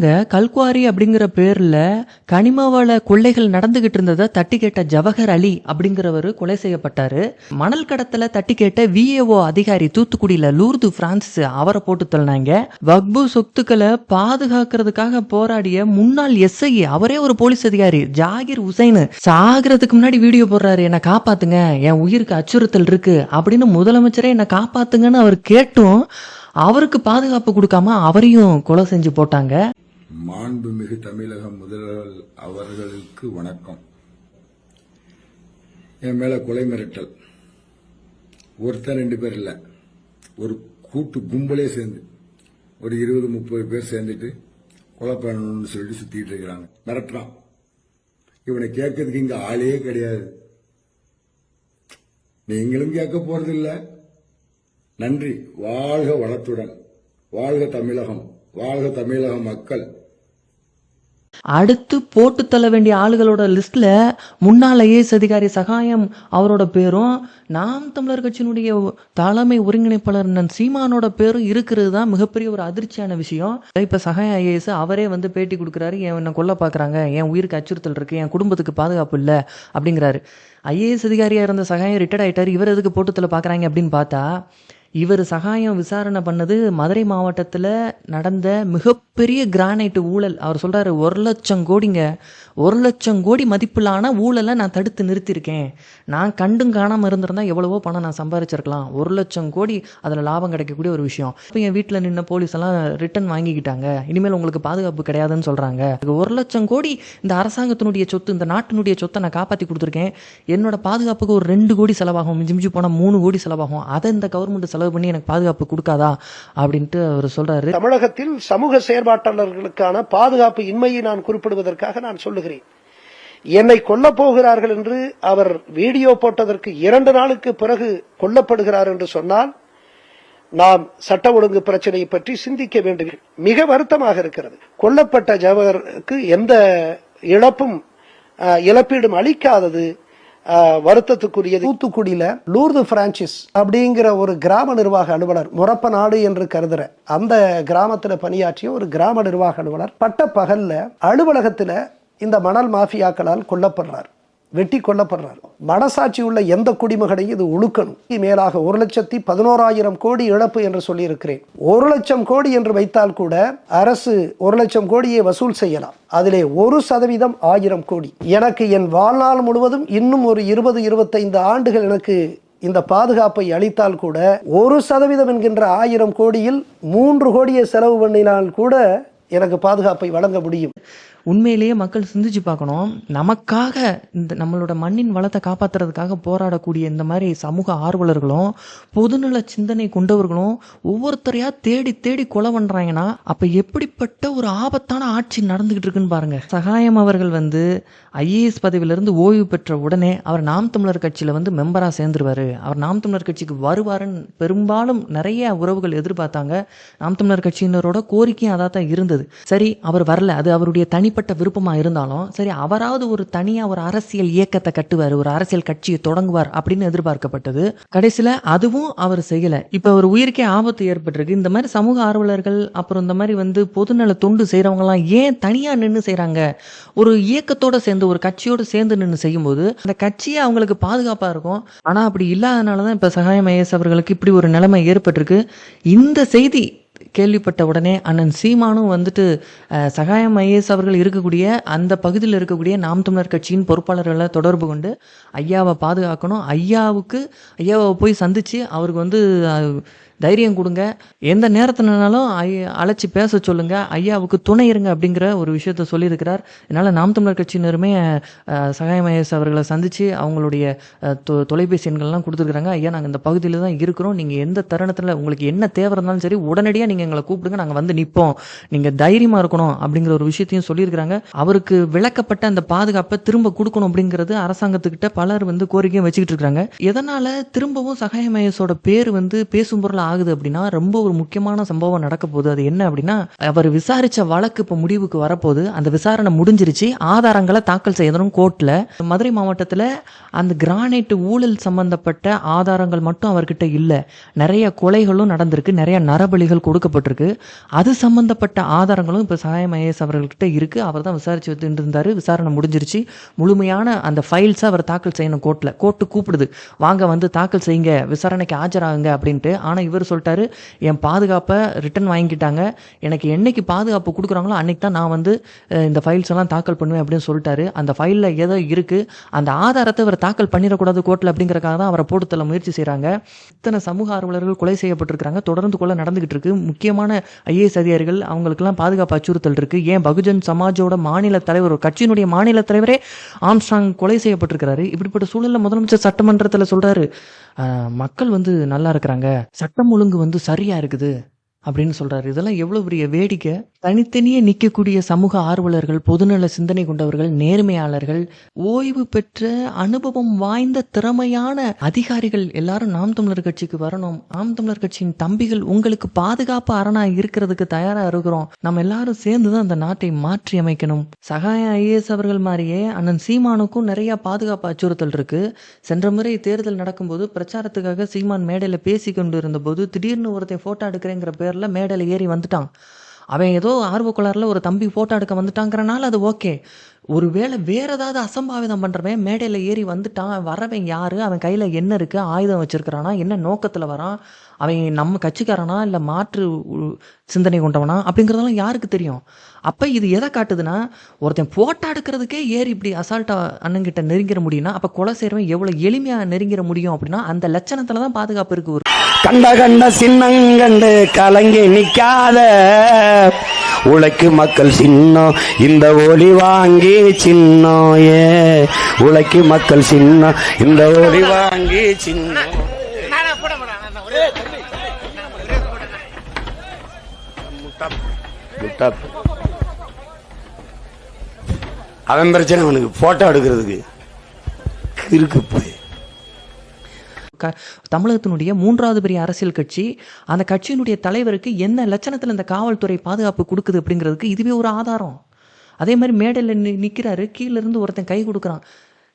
இங்க கல்குவாரி அப்படிங்கிற பேர்ல கனிமவள கொள்ளைகள் நடந்துகிட்டு இருந்ததை தட்டி கேட்ட ஜவஹர் அலி அப்படிங்கிறவர் கொலை செய்யப்பட்டாரு. மணல் கடத்தல தட்டி கேட்ட விஏஓ அதிகாரி தூத்துக்குடியில லூர்து பிரான்சிஸ் அவரை போட்டு தள்ளினாங்க. வக்பு சொத்துக்களை பாதுகாக்கிறதுக்காக போராடிய முன்னாள் எஸ்ஐ அவரே ஒரு போலீஸ் அதிகாரி ஜாகிர் உசைன். சாகிறதுக்கு முன்னாடி வீடியோ போடுறாரு என்னை காப்பாத்துங்க என் உயிருக்கு அச்சுறுத்தல் இருக்கு அப்படின்னு முதலமைச்சரே என்னை காப்பாத்துங்கன்னு அவர் கேட்டும். அவருக்கு பாதுகாப்பு கொடுக்காம அவரையும் கொலை செஞ்சு போட்டாங்க. மாண்புமிகு தமிழக முதல்வர் அவர்களுக்கு வணக்கம். என் மேல கொலை மிரட்டல். ஒருத்தன் ரெண்டு பேர் இல்ல. ஒரு கூட்டு கும்பலே சேர்ந்து ஒரு இருபது முப்பது பேர் சேர்ந்துட்டு கொலை பண்ணணும்னு சொல்லிட்டு சுத்திட்டு இருக்கிறாங்க. மிரட்டுறான். இவனை கேட்கறதுக்கு இங்க ஆளே கிடையாது. நீங்களும் கேட்க போறது இல்ல. நன்றி. வாழ்க வளத்துடன். வாழ்க தமிழகம். வாழ்க தமிழக மக்கள். அடுத்து போட்டு தள்ள வேண்டிய ஆளுகளோட லிஸ்ட்ல முன்னாள் ஐஏஎஸ் அதிகாரி சகாயம் அவரோட பேரும் நாம் தமிழர் கட்சியினுடைய தலைமை ஒருங்கிணைப்பாளர் நன் சீமானோட பேரும் இருக்கிறது தான் மிகப்பெரிய ஒரு அதிர்ச்சியான விஷயம். இப்ப சகாயம் ஐஏஎஸ் அவரே வந்து பேட்டி கொடுக்குறாரு என் என்னை கொல்ல பாக்குறாங்க? என் உயிருக்கு அச்சுறுத்தல் இருக்கு? என் குடும்பத்துக்கு பாதுகாப்பு இல்லை? அப்படிங்கிறாரு. ஐஏஎஸ் அதிகாரியா இருந்த சகாயம் ரிட்டையர்ட் ஆயிட்டாரு இவர் எதுக்கு போட்டு தள்ள பாக்குறாங்க அப்படின்னு பார்த்தா இவர் சகாயம் விசாரணை பண்ணது மதுரை மாவட்டத்தில் நடந்த மிகப்பெரிய கிரானைட் ஊழல். அவர் சொல்கிறாரு ஒரு லட்சம் கோடிங்க ஒரு லட்சம் கோடி மதிப்பிலான ஊழலை நான் தடுத்து நிறுத்தியிருக்கேன். நான் கண்டும் காணாமல் இருந்திருந்தா எவ்வளவோ பணம் நான் சம்பாதிச்சிருக்கலாம் ஒரு லட்சம் கோடி அதில் லாபம் கிடைக்கக்கூடிய ஒரு விஷயம். இப்போ என் வீட்டில் நின்ன போலீஸ் எல்லாம் ரிட்டர்ன் வாங்கிக்கிட்டாங்க. இனிமேல் உங்களுக்கு பாதுகாப்பு கிடையாதுன்னு சொல்கிறாங்க ஒரு லட்சம் கோடி இந்த அரசாங்கத்தினுடைய சொத்து இந்த நாட்டினுடைய சொத்தை நான் காப்பாற்றி கொடுத்துருக்கேன். என்னோட பாதுகாப்புக்கு ஒரு ரெண்டு கோடி செலவாகும். மிஞ்சி மிஞ்சி போனால் மூணு கோடி செலவாகும். அதை இந்த கவர்மெண்ட் செலவு பண்ணி எனக்கு பாதுகாப்பு கொடுக்காதா அப்படின்ட்டு அவர் சொல்றாரு. தமிழகத்தில் சமூக செயற்பாட்டாளர்களுக்கான பாதுகாப்பு இன்மையை நான் குறிப்பிடுவதற்காக நான் சொல்லுகிறேன். என்னை கொல்ல போகிறார்கள் என்று அவர் வீடியோ போட்டதற்கு இரண்டு நாளுக்கு பிறகு கொல்லப்படுகிறார் என்று சொன்னால் நாம் சட்ட ஒழுங்கு பிரச்சனையை பற்றி சிந்திக்க வேண்டும். மிக வருத்தமாக இருக்கிறது. கொல்லப்பட்ட ஜவஹருக்கு எந்த இழப்பும் இழப்பீடும் அளிக்காதது வருத்தத்துக்குரியது. தூத்துக்குடியில லூர்து பிரான்சிஸ் அப்படிங்கிற ஒரு கிராம நிர்வாக அலுவலர் முறப்ப நாடு என்று கருதுற அந்த கிராமத்துல பணியாற்றிய ஒரு கிராம நிர்வாக அலுவலர் பட்ட பகல்ல அலுவலகத்துல இந்த மணல் மாஃபியாக்களால் கொல்லப்படுறார். வெட்டி கொல்லப்படுறார் மனசாட்சி உள்ள எந்த குடிமகனையும் இது உழுக்கணும். மேலாக ஒரு லட்சத்தி பதினோராயிரம் கோடி இழப்பு என்று சொல்லியிருக்கிறேன். ஒரு லட்சம் கோடி என்று வைத்தால் கூட அரசு ஒரு லட்சம் கோடியை வசூல் செய்யலாம். அதிலே ஒரு சதவீதம் ஆயிரம் கோடி. எனக்கு என் வாழ்நாள் முழுவதும் இன்னும் ஒரு இருபது இருபத்தைந்து ஆண்டுகள் எனக்கு இந்த பாதுகாப்பை அளித்தால் கூட ஒரு சதவீதம் என்கின்ற ஆயிரம் கோடியில் மூன்று கோடியை செலவு பண்ணினால் கூட எனக்கு பாதுகாப்பை வழங்க முடியும். உண்மையிலேயே மக்கள் சிந்திச்சு பார்க்கணும். நமக்காக இந்த நம்மளோட மண்ணின் வளத்தை காப்பாத்துறதுக்காக போராடக்கூடிய இந்த மாதிரி சமூக ஆர்வலர்களும் பொதுநல சிந்தனை கொண்டவர்களும் ஒவ்வொருத்தரையா தேடி தேடி கொலை பண்றாங்கன்னா அப்ப எப்படிப்பட்ட ஒரு ஆபத்தான ஆட்சி நடந்துகிட்டு இருக்குன்னு பாருங்க. சகாயம் அவர்கள் வந்து ஐஏஎஸ் பதவியிலிருந்து ஓய்வு பெற்ற உடனே அவர் நாம் தமிழர் கட்சியில வந்து மெம்பரா சேர்ந்துருவாரு. அவர் நாம் தமிழர் கட்சிக்கு வருவாருன்னு பெரும்பாலும் நிறைய உறவுகள் எதிர்பார்த்தாங்க. நாம் தமிழர் கட்சியினரோட கோரிக்கையும் அதான் தான் இருந்தது. சரி அவர் வரல. அது அவருடைய தனிப்பட்ட விருப்பமாக இருந்தாலும் சரி அவராவது ஒரு தனியாக ஒரு அரசியல் இயக்கத்தை கட்டுவார் ஒரு அரசியல் கட்சியை தொடங்குவார் அப்படின்னு எதிர்பார்க்கப்பட்டது. கடைசியில் அதுவும் அவர் செய்யலை. இப்போ அவர் உயிருக்கே ஆபத்து ஏற்பட்டிருக்கு. இந்த மாதிரி சமூக ஆர்வலர்கள் அப்புறம் இந்த மாதிரி வந்து பொதுநல தொண்டு செய்கிறவங்கலாம் ஏன் தனியாக நின்று செய்கிறாங்க ஒரு இயக்கத்தோட சேர்ந்து ஒரு கட்சியோட சேர்ந்து நின்று செய்யும்போது அந்த கட்சியே அவங்களுக்கு பாதுகாப்பாக இருக்கும். ஆனால் அப்படி இல்லாதனால தான் இப்போ சகாயம் ஐஎஸ் அவர்களுக்கு இப்படி ஒரு நிலைமை ஏற்பட்டிருக்கு. இந்த செய்தி கேள்விப்பட்ட உடனே அண்ணன் சீமானும் வந்துட்டு சகாயம் ஐஏஎஸ் அவர்கள் இருக்கக்கூடிய அந்த பகுதியில் இருக்கக்கூடிய நாம் தமிழர் கட்சியின் பொறுப்பாளர்களை தொடர்பு கொண்டு ஐயாவை பாதுகாக்கணும். ஐயாவுக்கு ஐயாவை போய் சந்திச்சு அவருக்கு வந்து தைரியம் கொடுங்க. எந்த நேரத்தினாலும் ஐ- அழைச்சி பேச சொல்லுங்க. ஐயாவுக்கு துணை இருங்க அப்படிங்கிற ஒரு விஷயத்த சொல்லியிருக்கிறார். இதனால் நாம் தமிழர் கட்சியினருமே சகாயம் ஐஎஸ் அவர்களை சந்திச்சு அவங்களுடைய தொ- தொலைபேசி எண்கள்லாம் கொடுத்துருக்குறாங்க. ஐயா நாங்கள் இந்த பகுதியில் தான் இருக்கிறோம். நீங்கள் எந்த தருணத்தில் உங்களுக்கு என்ன தேவை இருந்தாலும் சரி உடனடியாக நீங்கள் எங்களை கூப்பிடுங்க நாங்கள் வந்து நிற்போம் நீங்கள் தைரியமாக இருக்கணும் அப்படிங்கிற ஒரு விஷயத்தையும் சொல்லியிருக்கிறாங்க. அவருக்கு விளக்கப்பட்ட அந்த பாதுகாப்பை திரும்ப கொடுக்கணும் அப்படிங்கிறது அரசாங்கத்துக்கிட்ட பலர் வந்து கோரிக்கையும் வச்சுக்கிட்டு இருக்காங்க. எதனால திரும்பவும் சகாயமயசோட பேர் வந்து பேசும் பொருள் ஆகுது அப்படின்னா ரொம்ப ஒரு முக்கியமான சம்பவம் நடக்க போகுது. அது என்ன அப்படின்னா அவர் விசாரிச்ச வழக்கு இப்போ முடிவுக்கு வரப்போகுது. அந்த விசாரணை முடிஞ்சிருச்சு. ஆதாரங்களை தாக்கல் செய்யணும் கோர்ட்ல. மதுரை மாவட்டத்தில் அந்த கிரானைட் ஊழல் சம்பந்தப்பட்ட ஆதாரங்கள் மட்டும் அவர்கிட்ட இல்லை. நிறைய கொலைகளும் நடந்திருக்கு. நிறைய நரபலிகள் கொடுக்கப்பட்டிருக்கு. அது சம்பந்தப்பட்ட ஆதாரங்களும் இப்போ சகாயம் ஐஏஎஸ் அவர்கள்கிட்ட இருக்கு. அவர் தான் விசாரிச்சு வந்துட்டு இருந்தார் விசாரணை முடிஞ்சிருச்சு. முழுமையான அந்த ஃபைல்ஸை அவர் தாக்கல் செய்யணும் கோர்ட்டில் கோர்ட்டு கூப்பிடுது. வாங்க வந்து தாக்கல் செய்யுங்க. விசாரணைக்கு ஆஜராகுங்க அப்படின்ட்டு. ஆனால் இவர் சொல்லிட்டாரு என் பாதுகாப்பை ரிட்டர்ன் வாங்கிக்கிட்டாங்க. எனக்கு என்னைக்கு பாதுகாப்பு கொடுக்குறாங்களோ அன்னைக்கு தான் நான் வந்து இந்த ஃபைல்ஸ் எல்லாம் தாக்கல் பண்ணுவேன் அப்படின்னு சொல்லிட்டாரு. அந்த ஃபைலில் ஏதோ இருக்கு. அந்த ஆதாரத்தை இவர் தாக்கல் பண்ணிடக்கூடாது கோர்ட்டில் அப்படிங்கறக்காக தான் அவரை போட்டு முயற்சி செய்கிறாங்க இத்தனை சமூக ஆர்வலர்கள் கொலை செய்யப்பட்டிருக்கிறாங்க. தொடர்ந்து கொலை நடந்துகிட்டு இருக்கு. முக்கியமான ஐஏஎஸ் அதிகாரிகள் அவங்களுக்கெல்லாம் பாதுகாப்பு அச்சுறுத்தல் இருக்கு. ஏன் பகுஜன் சமாஜோட மாநில தலைவர் ஒரு கட்சியினுடைய மாநில தலைவரே ஆம்ஸ்டாங் கொலை செய்யப்பட்டிருக்கிறாரு. இப்படிப்பட்ட சூழலில் முதலமைச்சர் சட்டமன்றத்தில் சொல்றாரு. மக்கள் வந்து நல்லா இருக்கிறாங்க. சட்டம் ஒழுங்கு வந்து சரியா இருக்குது. அப்படின்னு சொல்றாரு. இதெல்லாம் எவ்வளவு பெரிய வேடிக்கை. தனித்தனியே நிற்கக்கூடிய சமூக ஆர்வலர்கள் பொதுநல சிந்தனை கொண்டவர்கள் நேர்மையாளர்கள் ஓய்வு பெற்ற அனுபவம் வாய்ந்த திறமையான அதிகாரிகள் எல்லாரும் நாம் தமிழர் கட்சிக்கு வரணும். நாம் தமிழர் கட்சியின் தம்பிகள் உங்களுக்கு பாதுகாப்பு அரணா இருக்கிறதுக்கு தயாரா இருக்கிறோம். நம்ம எல்லாரும் சேர்ந்து தான் அந்த நாட்டை மாற்றி அமைக்கணும். சகாய ஐஏஎஸ் அவர்கள் மாதிரியே அண்ணன் சீமானுக்கும் நிறைய பாதுகாப்பு அச்சுறுத்தல் இருக்கு. சென்ற முறை தேர்தல் நடக்கும்போது பிரச்சாரத்துக்காக சீமான் மேடையில பேசி கொண்டு இருந்தபோது திடீர்னு ஒருத்தன் போட்டோ எடுக்கிறேங்கிற பேரில் மேடையில ஏறி வந்துட்டான். அவன் ஏதோ ஆர்வக்குளாரில் ஒரு தம்பி ஃபோட்டோ எடுக்க வந்துட்டாங்கிறனால அது ஓகே ஒருவேளை வேற ஏதாவது அசம்பாவிதம் பண்றவன் மேடையில ஏறி வந்துட்டான். வரவன் யாரு? அவன் கையில என்ன இருக்கு? ஆயுதம் வச்சிருக்கிறானா? என்ன நோக்கத்துல வரான்? அவன் நம்ம கட்சிக்காரனா? இல்ல மாற்று சிந்தனை கொண்டவனா? அப்படிங்கிறதெல்லாம் யாருக்கு தெரியும்? அப்ப இது எதை காட்டுதுன்னா ஒருத்தன் போட்டா எடுக்கிறதுக்கே ஏறி இப்படி அசால்ட்டா அண்ணன்கிட்ட நெருங்கிற முடியும்னா அப்ப கொலை செய்றவன் எவ்வளவு எளிமையா நெருங்கிற முடியும் அப்படின்னா அந்த லட்சணத்துல தான் பாதுகாப்பு இருக்கு ஒரு கண்ட கண்ட சின்னங்கண்டு கலங்கி நிக்காத. உழைக்கு மக்கள் சின்னம் இந்த ஒளி வாங்கி சின்னம் ஏ. உழைக்கு மக்கள் சின்னம் இந்த ஒளி வாங்கி சின்னம். அவன் பிரச்சனை அவனுக்கு போட்டோ எடுக்கிறதுக்கு. கிறுக்கு போய். க- தமிழகத்தினுடைய மூன்றாவது பெரிய அரசியல் கட்சி அந்த கட்சியினுடைய தலைவருக்கு என்ன லட்சணத்தில் இந்த காவல்துறை பாதுகாப்பு கொடுக்குது அப்படிங்கிறதுக்கு இதுவே ஒரு ஆதாரம். அதே மாதிரி மேடையில் நி நிற்கிறாரு கீழ இருந்து ஒருத்தன் கை கொடுக்குறான்.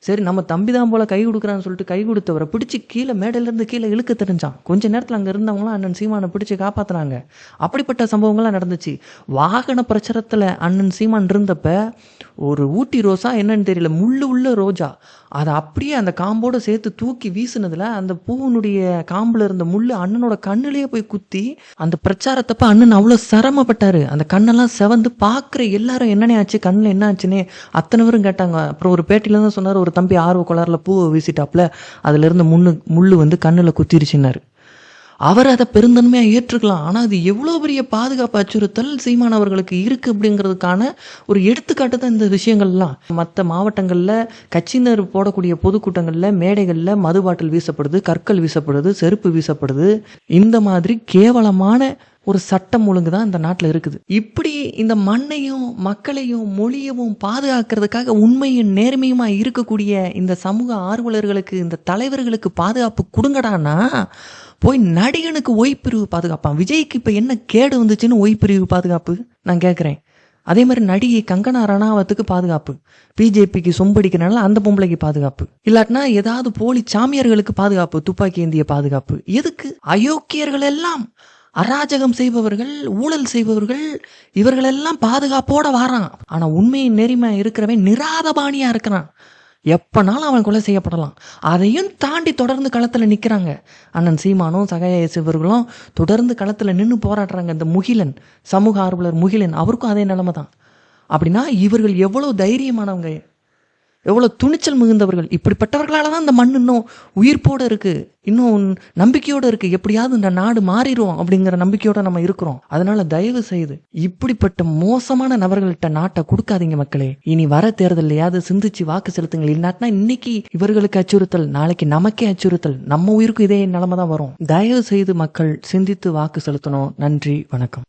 சரி நம்ம தம்பி தான் போல கை கொடுக்குறான்னு சொல்லிட்டு கை கொடுத்தவரை பிடிச்சி கீழே மேடையிலேருந்து கீழே இழுக்க தெரிஞ்சான். கொஞ்ச நேரத்தில் அங்கே இருந்தவங்களாம் அண்ணன் சீமானை பிடிச்சி காப்பாற்றினாங்க அப்படிப்பட்ட சம்பவங்கள்லாம் நடந்துச்சு. வாகன பிரச்சாரத்தில் அண்ணன் சீமான் இருந்தப்ப ஒரு ஊட்டி ரோஸா என்னன்னு தெரியல முள்ளு உள்ள ரோஜா. அதை அப்படியே அந்த காம்போட சேர்த்து தூக்கி வீசுனதுல அந்த பூவினுடைய காம்புல இருந்த முள்ளு அண்ணனோட கண்ணுலேயே போய் குத்தி அந்த பிரச்சாரத்தப்ப அண்ணன் அவ்வளோ சிரமப்பட்டாரு. அந்த கண்ணெல்லாம் செவந்து பார்க்குற எல்லாரும் என்னனே ஆச்சு கண்ணில் என்ன ஆச்சுன்னே அத்தனை பேரும் கேட்டாங்க. அப்புறம் ஒரு பேட்டில தான் சொன்னார் ஒரு தம்பி ஆர்வ கோளாறுல பூவை வீசிட்டாப்புல அதுல இருந்து முள் முள்ளு வந்து கண்ணுல குத்திருச்சுன்னாரு. அவர் அதை பெருந்தன்மையாக ஏற்றுக்கலாம். ஆனா அது எவ்வளவு பெரிய பாதுகாப்பு அச்சுறுத்தல் சீமான் அவர்களுக்கு இருக்கு அப்படிங்கிறதுக்கான ஒரு எடுத்துக்காட்டு தான் இந்த விஷயங்கள்லாம். மற்ற மாவட்டங்களில் கட்சியினர் போடக்கூடிய பொதுக்கூட்டங்களில் மேடைகளில் மது பாட்டில் வீசப்படுது கற்கள் வீசப்படுது செருப்பு வீசப்படுது. இந்த மாதிரி கேவலமான ஒரு சட்டம் ஒழுங்கு தான் இந்த நாட்டில் இருக்குது. இப்படி இந்த மண்ணையும் மக்களையும் மொழியவும் பாதுகாக்கிறதுக்காக உண்மையும் நேர்மையுமா இருக்கக்கூடிய இந்த சமூக ஆர்வலர்களுக்கு இந்த தலைவர்களுக்கு பாதுகாப்பு கொடுங்கடான்னா போய் நடிகனுக்கு ஒய்பிரிவு பாதுகாப்பான். விஜய்க்கு இப்ப என்ன கேடு வந்துச்சுன்னு ஒய்பிரிவு பாதுகாப்பு? நான் கேட்குறேன் அதே மாதிரி நடிகை கங்கனா ரணாவத்துக்கு பாதுகாப்பு. பிஜேபிக்கு சொம்படிக்கிறனால அந்த பொம்பளைக்கு பாதுகாப்பு. இல்லாட்டினா ஏதாவது போலி சாமியார்களுக்கு பாதுகாப்பு துப்பாக்கி ஏந்திய பாதுகாப்பு. எதுக்கு? அயோக்கியர்கள் எல்லாம் அராஜகம் செய்பவர்கள் ஊழல் செய்பவர்கள் இவர்களெல்லாம் பாதுகாப்போட வாரான். ஆனா உண்மையின் நெறிமை இருக்கிறவன் நிராதபாணியா இருக்கிறான். எப்பனாலும் அவன் கொலை செய்யப்படலாம். அதையும் தாண்டி தொடர்ந்து களத்துல நிக்கிறாங்க. அண்ணன் சீமானும் சகாய சிவர்களும் தொடர்ந்து களத்துல நின்று போராடுறாங்க. இந்த முகிலன் சமூக ஆர்வலர் முகிலன் அவருக்கும் அதே நிலைமை தான் அப்படின்னா இவர்கள் எவ்வளவு தைரியமானவங்க? எவ்வளவு துணிச்சல் மிகுந்தவர்கள். இப்படிப்பட்டவர்களால தான் இந்த மண் இன்னும் உயிர்ப்போட இருக்கு. இன்னும் நம்பிக்கையோட இருக்கு. எப்படியாவது இந்த நாடு மாறிடும் அப்படிங்கிற நம்பிக்கையோட நம்ம இருக்கிறோம். அதனால தயவு செய்து இப்படிப்பட்ட மோசமான நபர்கள்ட்ட நாட்டை கொடுக்காதீங்க மக்களே. இனி வர தேர்தலையாவது சிந்திச்சு வாக்கு செலுத்துங்கள். இல்லாட்டினா இன்னைக்கு இவர்களுக்கு அச்சுறுத்தல் நாளைக்கு நமக்கே அச்சுறுத்தல். நம்ம உயிருக்கும் இதே நிலைமை தான் வரும். தயவு செய்து மக்கள் சிந்தித்து வாக்கு செலுத்தணும். நன்றி வணக்கம்.